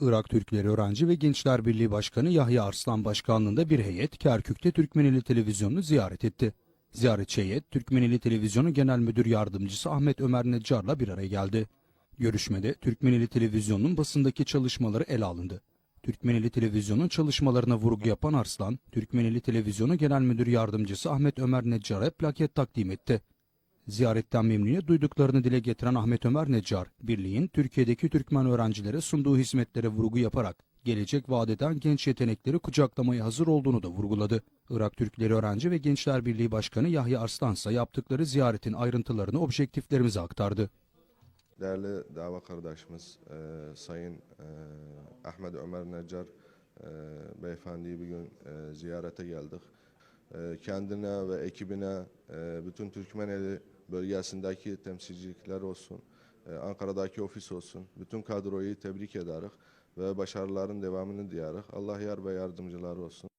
Irak Türkleri Öğrenci ve Gençler Birliği Başkanı Yahya Arslan Başkanlığında bir heyet Kerkük'te Türkmenili Televizyonu'nu ziyaret etti. Ziyaretçi heyet, Türkmenili Televizyonu Genel Müdür Yardımcısı Ahmet Ömer Neccar'la bir araya geldi. Görüşmede Türkmenili Televizyonu'nun basındaki çalışmaları ele alındı. Türkmenili Televizyon'un çalışmalarına vurgu yapan Arslan, Türkmenili Televizyonu Genel Müdür Yardımcısı Ahmet Ömer Neccar'a plaket takdim etti. Ziyaretten memnuniyet duyduklarını dile getiren Ahmet Ömer Necar, birliğin Türkiye'deki Türkmen öğrencilere sunduğu hizmetlere vurgu yaparak gelecek vaat eden genç yetenekleri kucaklamaya hazır olduğunu da vurguladı. Irak Türkleri Öğrenci ve Gençler Birliği Başkanı Yahya Arslan ise yaptıkları ziyaretin ayrıntılarını objektiflerimize aktardı. Değerli dava kardeşimiz e, Sayın e, Ahmet Ömer Necar e, beyefendiyi bugün e, ziyarete geldik. E, kendine ve ekibine e, bütün Türkmeneli bölgesindeki temsilcilikler olsun, e, Ankara'daki ofis olsun, bütün kadroyu tebrik ederiz ve başarıların devamını diyerek Allah yar ve yardımcıları olsun.